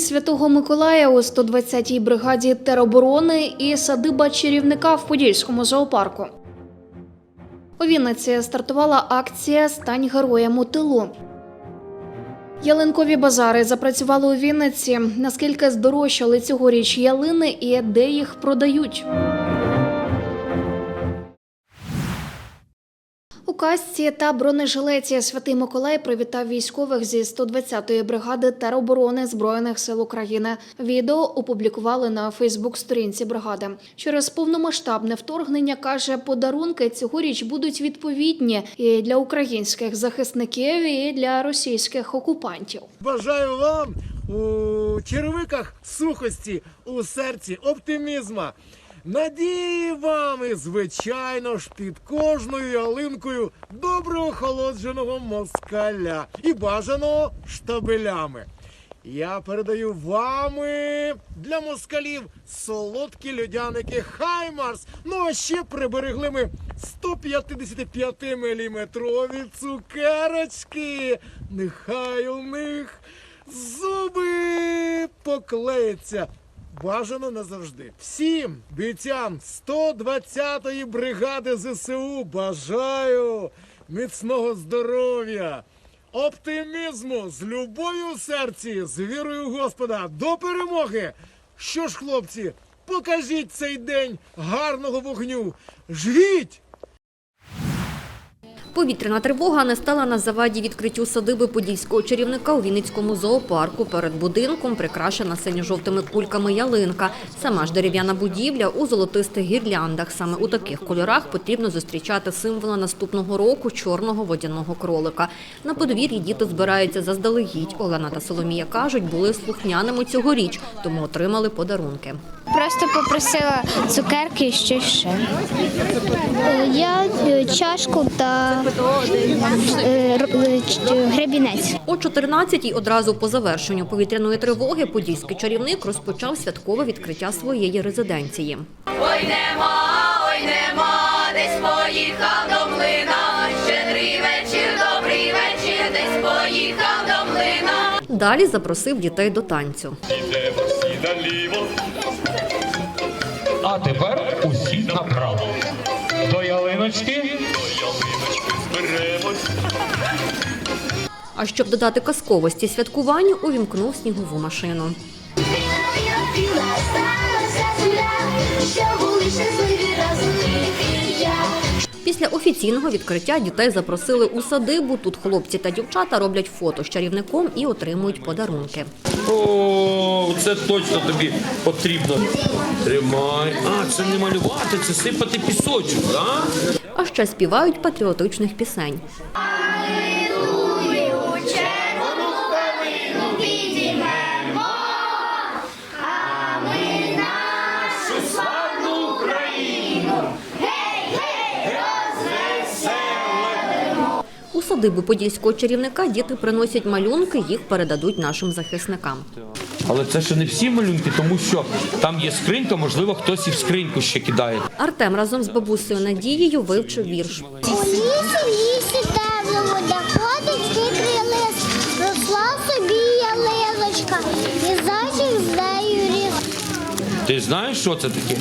Святого Миколая у 120-й бригаді тероборони і садиба чарівника в Подільському зоопарку. У Вінниці стартувала акція Стань героєм у тилу. Ялинкові базари запрацювали у Вінниці. Наскільки здорожчали цьогоріч ялини і де їх продають? Касці та бронежилеті Святий Миколай привітав військових зі 120-ї бригади тероборони Збройних сил України. Відео опублікували на Фейсбук-сторінці бригади. Через повномасштабне вторгнення каже, подарунки цьогоріч будуть відповідні і для українських захисників, і для російських окупантів. Бажаю вам у черевиках сухості, у серці оптимізма. Надії вам і, звичайно ж, під кожною ялинкою добре охолодженого москаля і бажаного штабелями. Я передаю вами для москалів солодкі льодяники Хаймарс. Ну а ще приберегли ми 155 мм цукерочки. Нехай у них зуби поклеяться. Бажано назавжди. Всім бійцям 120-ї бригади ЗСУ бажаю міцного здоров'я, оптимізму, з любов'ю у серці, з вірою Господа до перемоги. Що ж, хлопці, покажіть цей день гарного вогню. Жгіть! Повітряна тривога не стала на заваді відкриттю садиби подільського чарівника у Вінницькому зоопарку. Перед будинком прикрашена синьо-жовтими кульками ялинка. Сама ж дерев'яна будівля у золотистих гірляндах. Саме у таких кольорах потрібно зустрічати символа наступного року чорного водяного кролика. На подвір'ї діти збираються заздалегідь. Олена та Соломія кажуть, були слухняними цьогоріч, тому отримали подарунки. Просто попросила цукерки і щось ще. Я е, чашку та е, е, гребінець. О 14-й одразу по завершенню повітряної тривоги подільський чарівник розпочав святкове відкриття своєї резиденції. Ой нема, ой нема, десь поїхав до млина. Щедрий вечір, добрий вечір, десь поїхав до млина. Далі запросив дітей до танцю. Ідемо всі. А тепер усі направо. До ялиночки. До ялиночки зберемось. А щоб додати казковості святкуванню, увімкнув снігову машину. Після офіційного відкриття дітей запросили у садибу. Тут хлопці та дівчата роблять фото з чарівником і отримують подарунки. О, це точно тобі потрібно. Тримай. А, це не малювати, це сипати пісочок, так? А ще співають патріотичних пісень. Садибу подільського чарівника діти приносять малюнки, їх передадуть нашим захисникам. Але це ще не всі малюнки, тому що там є скринька, можливо, хтось і в скриньку ще кидає. Артем разом з бабусею Надією вивчив вірш. У лісі, в лісі темному, де ходить хитрий лис, росла собі ялиночка, і зайчик з нею ріс. Ти знаєш, що це таке?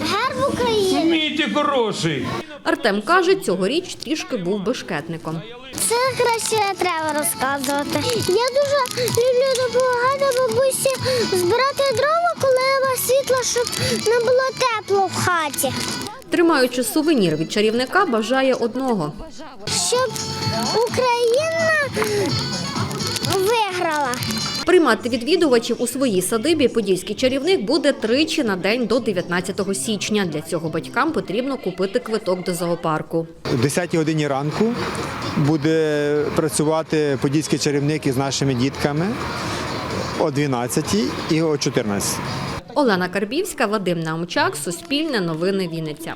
Герб України. Ти хороший. Артем каже, цьогоріч трішки був бешкетником. Це краще не треба розказувати. Я дуже люблю допомагати бабусі збирати дрова, коли нема світла, щоб не було тепло в хаті. Тримаючи сувенір від чарівника, бажає одного. Щоб Україна виграла. Приймати відвідувачів у своїй садибі подільський чарівник буде тричі на день до 19 січня. Для цього батькам потрібно купити квиток до зоопарку. О 10 годині ранку буде працювати подільський чарівник із нашими дітками о 12 і о 14. Олена Карбівська, Вадим Наумчак, Суспільне новини Вінниця.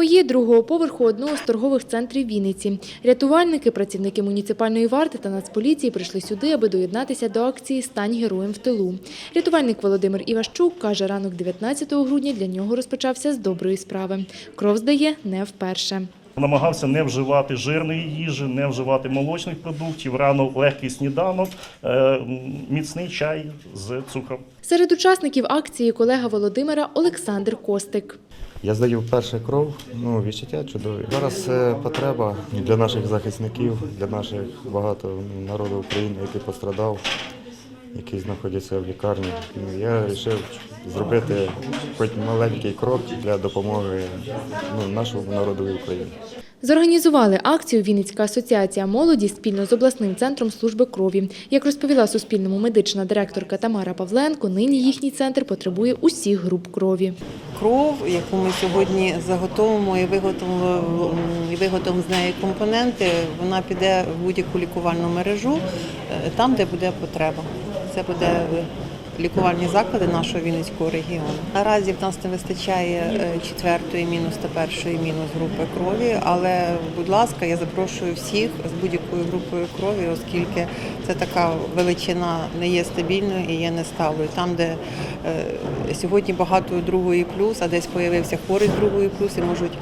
Фоє другого поверху одного з торгових центрів Вінниці. Рятувальники, працівники муніципальної варти та Нацполіції прийшли сюди, аби доєднатися до акції Стань героєм в тилу. Рятувальник Володимир Іващук каже, ранок 19 грудня для нього розпочався з доброї справи. Кров здає не вперше. Намагався не вживати жирної їжі, не вживати молочних продуктів, рано легкий сніданок, е, міцний чай з цукром. Серед учасників акції колега Володимира Олександр Костик. Я здаю першу кров, ну відчуття чудові. Зараз це потреба для наших захисників, для наших багато народу України, який пострадав, які знаходяться в лікарні. Ну, Я вирішив зробити хоч маленький крок для допомоги ну, нашому народу України. Зорганізували акцію Вінницька асоціація молоді спільно з обласним центром служби крові. Як розповіла Суспільному медична директорка Тамара Павленко, нині їхній центр потребує усіх груп крові. кров, яку ми сьогодні заготовимо і виготовимо, і виготовимо з неї компоненти, вона піде в будь-яку лікувальну мережу е, там, де буде потреба. Це буде лікувальні заклади нашого Вінницького регіону. Наразі в нас не вистачає е, четвертої мінус та першої мінус групи крові, але, будь ласка, я запрошую всіх з будь-якою групою крові, оскільки це така величина не є стабільною і є несталою. Там, де е, сьогодні багато другої плюс, а десь появився хворий другої плюс і можуть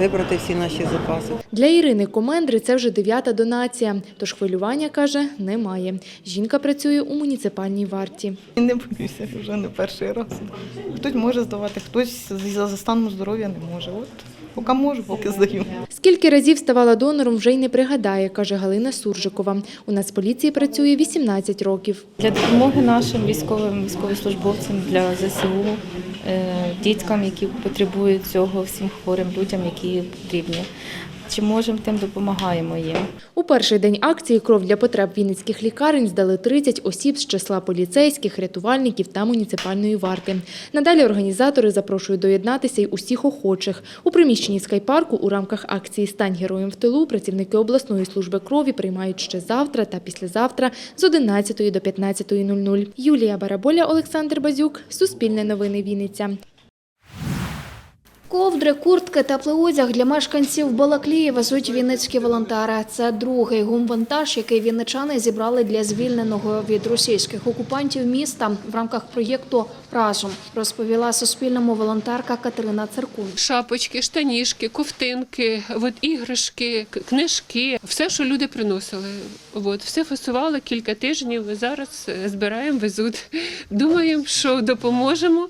вибрати всі наші запаси. Для Ірини Комендри це вже дев'ята донація, тож хвилювання, каже, немає. Жінка працює у муніципальній варті. Не боюся вже не перший раз. Хтось може здавати, хтось за станом здоров'я не може. От поки можу, поки здаю. Скільки разів ставала донором, вже й не пригадає, каже Галина Суржикова. У Нацполіції працює 18 років. Для допомоги нашим військовим військовослужбовцям для ЗСУ, е, діткам, які потребують цього, всім хворим людям, які потрібні. Чи можемо, тим допомагаємо їм. У перший день акції кров для потреб вінницьких лікарень здали 30 осіб з числа поліцейських, рятувальників та муніципальної варти. Надалі організатори запрошують доєднатися й усіх охочих. У приміщенні скайпарку у рамках акції Стань героєм в тилу працівники обласної служби крові приймають ще завтра та післязавтра з 11 до 15.00. Юлія Бараболя, Олександр Базюк, Суспільне новини Вінниця. Ковдри, куртки, теплий одяг для мешканців Балаклії везуть вінницькі волонтери. Це другий гумвантаж, який вінничани зібрали для звільненого від російських окупантів міста в рамках проєкту Разом розповіла Суспільному волонтерка Катерина Циркун. Шапочки, штанішки, ковтинки, от іграшки, книжки, все, що люди приносили. От, все фасували кілька тижнів. Зараз е, збираємо, везуть. Думаємо, що допоможемо.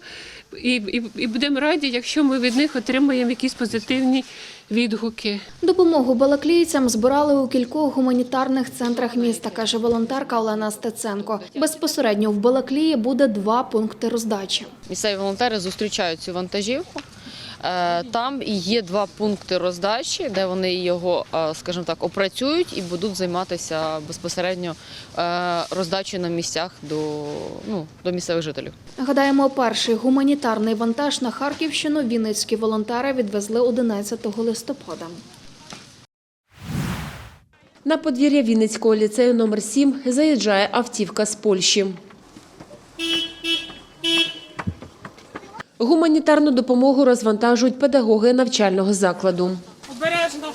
І, і, і будемо раді, якщо ми від них отримаємо якісь позитивні відгуки. Допомогу балаклійцям збирали у кількох гуманітарних центрах міста, каже волонтерка Олена Стеценко. Безпосередньо в Балаклії буде два пункти роздачі. Місцеві волонтери зустрічають цю вантажівку. Е, Там є два пункти роздачі, де вони його, е, скажімо так, опрацюють і будуть займатися безпосередньо е, роздачею на місцях до, ну, до місцевих жителів. Нагадаємо, перший гуманітарний вантаж на Харківщину вінницькі волонтери відвезли 11 листопада. На подвір'я Вінницького ліцею номер 7 заїжджає автівка з Польщі. Гуманітарну допомогу розвантажують педагоги навчального закладу. Обережно!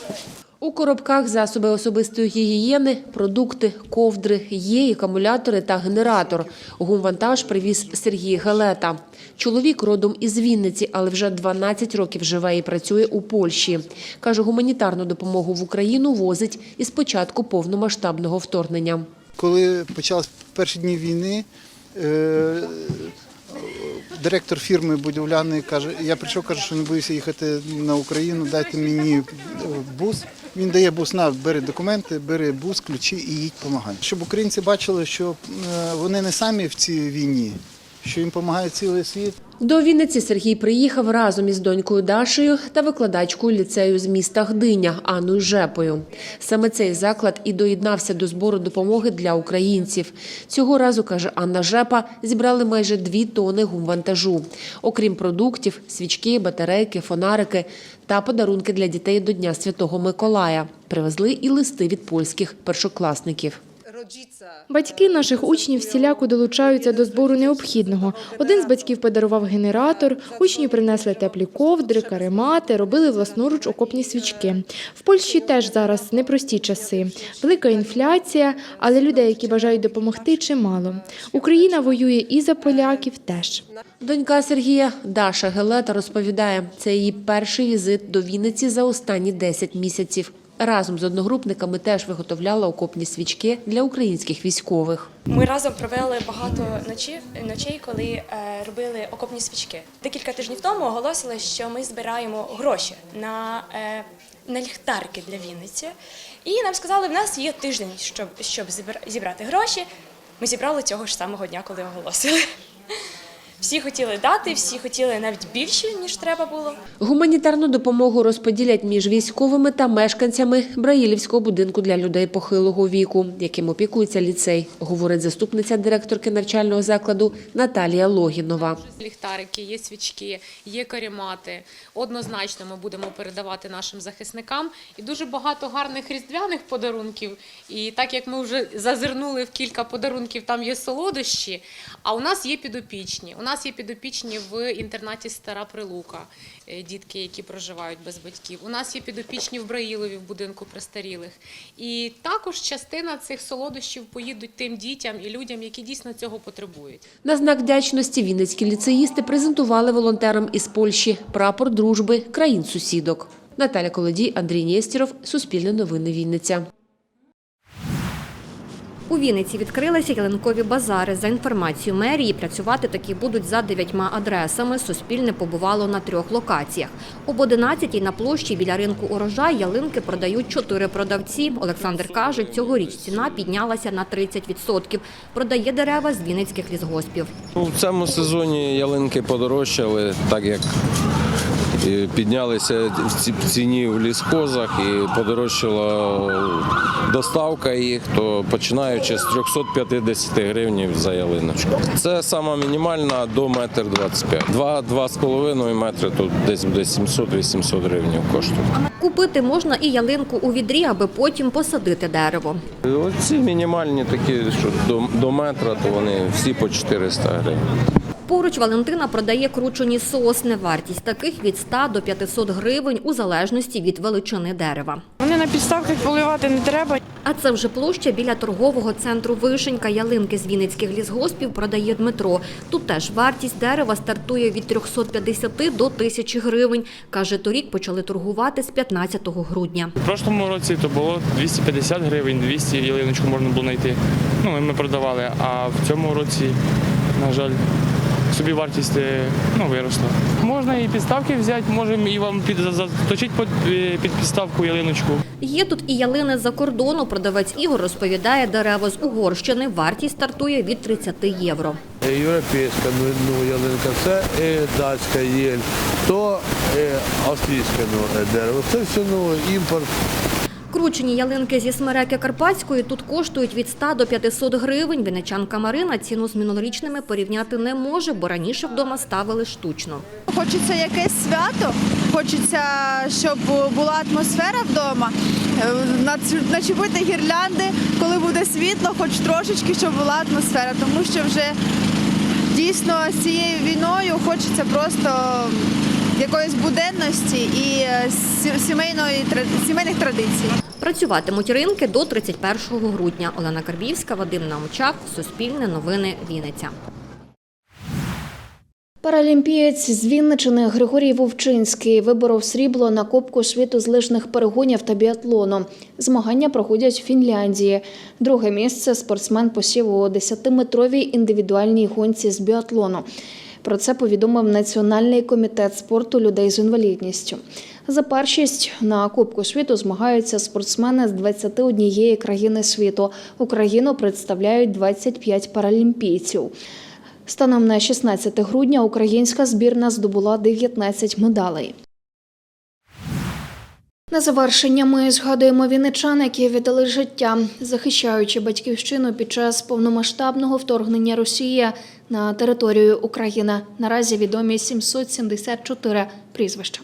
У коробках засоби особистої гігієни, продукти, ковдри, є акумулятори та генератор. Гумвантаж привіз Сергій Галета. Чоловік родом із Вінниці, але вже 12 років живе і працює у Польщі. Каже, гуманітарну допомогу в Україну возить із початку повномасштабного вторгнення. Коли почались перші дні війни, е, директор фірми будівляної каже, я прийшов, каже, що не боюся їхати на Україну, дайте мені е, бус. Він дає бус, на, бери документи, бери бус, ключі і їдь помагай. Щоб українці бачили, що е, вони не самі в цій війні, що їм допомагає цілий світ. До Вінниці Сергій приїхав разом із донькою Дашею та викладачкою ліцею з міста Гдиня Анною Жепою. Саме цей заклад і доєднався до збору допомоги для українців. Цього разу, каже Анна Жепа, зібрали майже дві тони гумвантажу. Окрім продуктів, свічки, батарейки, фонарики та подарунки для дітей до Дня Святого Миколая. Привезли і листи від польських першокласників. Батьки наших учнів всіляко долучаються до збору необхідного. Один з батьків подарував генератор, учні принесли теплі ковдри, каремати, робили власноруч окопні свічки. В Польщі теж зараз непрості часи. Велика інфляція, але людей, які бажають допомогти, чимало. Україна воює і за поляків теж. Донька Сергія Даша Гелета розповідає, це її перший візит до Вінниці за останні 10 місяців. Разом з одногрупниками теж виготовляла окопні свічки для українських військових. Ми разом провели багато ночі, ночей, коли е, робили окопні свічки. Декілька тижнів тому оголосили, що ми збираємо гроші на, е, на ліхтарки для Вінниці. І нам сказали, в нас є тиждень, щоб, щоб зібра- зібрати гроші. Ми зібрали цього ж самого дня, коли оголосили. Всі хотіли дати, всі хотіли навіть більше, ніж треба було. Гуманітарну допомогу розподілять між військовими та мешканцями Браїлівського будинку для людей похилого віку, яким опікується ліцей, говорить заступниця директорки навчального закладу Наталія Логінова. Ліхтарики, є свічки, є каремати. Однозначно ми будемо передавати нашим захисникам. І дуже багато гарних різдвяних подарунків. І так як ми вже зазирнули в кілька подарунків, там є солодощі, а у нас є підопічні. Нас є підопічні в інтернаті Стара Прилука, е, дітки, які проживають без батьків. У нас є підопічні в Браїлові в будинку престарілих. І також частина цих солодощів поїдуть тим дітям і людям, які дійсно цього потребують. На знак вдячності вінницькі ліцеїсти презентували волонтерам із Польщі прапор дружби країн-сусідок. Наталя Колодій, Андрій Нєстєров, Суспільне новини Вінниця. У Вінниці відкрилися ялинкові базари. За інформацією мерії, працювати такі будуть за дев'ятьма адресами. Суспільне побувало на трьох локаціях. Об 11-й на площі біля ринку урожай ялинки продають чотири продавці. Олександр каже, цьогоріч ціна піднялася на 30%. Продає дерева з вінницьких лісгоспів. У цьому сезоні ялинки подорожчали, так як піднялися в ці- ціні в лісхозах і подорожчала доставка їх, то починаючи з 350 гривень за ялиночку. Це сама мінімальна до метр 25. Два, два з половиною метри, то десь буде 700-800 гривень коштує. Купити можна і ялинку у відрі, аби потім посадити дерево. Оці мінімальні такі, що до, до метра, то вони всі по 400 гривень. Поруч Валентина продає кручені сосни. Вартість таких від 100 до 500 гривень у залежності від величини дерева. Вони на підставках поливати не треба. А це вже площа біля торгового центру Вишенька. Ялинки з Вінницьких лісгоспів продає Дмитро. Тут теж вартість дерева стартує від 350 до 1000 гривень. Каже, торік почали торгувати з 15 грудня. У прошлому році то було 250 гривень, 200 ялиночку можна було знайти. Ну, і ми продавали. А в цьому році, на жаль, собі вартість ну, виросла. Можна і підставки взяти, можемо і вам під, заточити під, е, під підставку ялиночку. Є тут і ялини з-за кордону. Продавець Ігор розповідає, дерева з Угорщини. Вартість стартує від 30 євро. Європейська ну, ну, ялинка, це е, датська єль, то е, австрійське ну, е, дерево. Це все ну, імпорт. Кручені ялинки зі смереки Карпатської тут коштують від 100 до 500 гривень. Вінничанка Марина ціну з минулорічними порівняти не може, бо раніше вдома ставили штучно. Хочеться якесь свято, хочеться, щоб була атмосфера вдома, е, начепити гірлянди, коли буде світло, хоч трошечки, щоб була атмосфера, тому що вже дійсно з цією війною хочеться просто якоїсь буденності і е, сімейної сімейних традицій. Працюватимуть ринки до 31 грудня. Олена Карбівська, Вадим Наумчак, Суспільне новини Вінниця. Паралімпієць з Вінничини Григорій Вовчинський виборов срібло на Кубку світу з лижних перегонів та біатлону. Змагання проходять в Фінляндії. Друге місце спортсмен посів у 10-метровій індивідуальній гонці з біатлону. Про це повідомив Національний комітет спорту людей з інвалідністю. За першість на Кубку світу змагаються спортсмени з 21 країни світу. Україну представляють 25 паралімпійців. Станом на 16 грудня українська збірна здобула 19 медалей. На завершення ми згадуємо віничан, які віддали життя, захищаючи батьківщину під час повномасштабного вторгнення Росії на територію України. Наразі відомі 774 прізвища.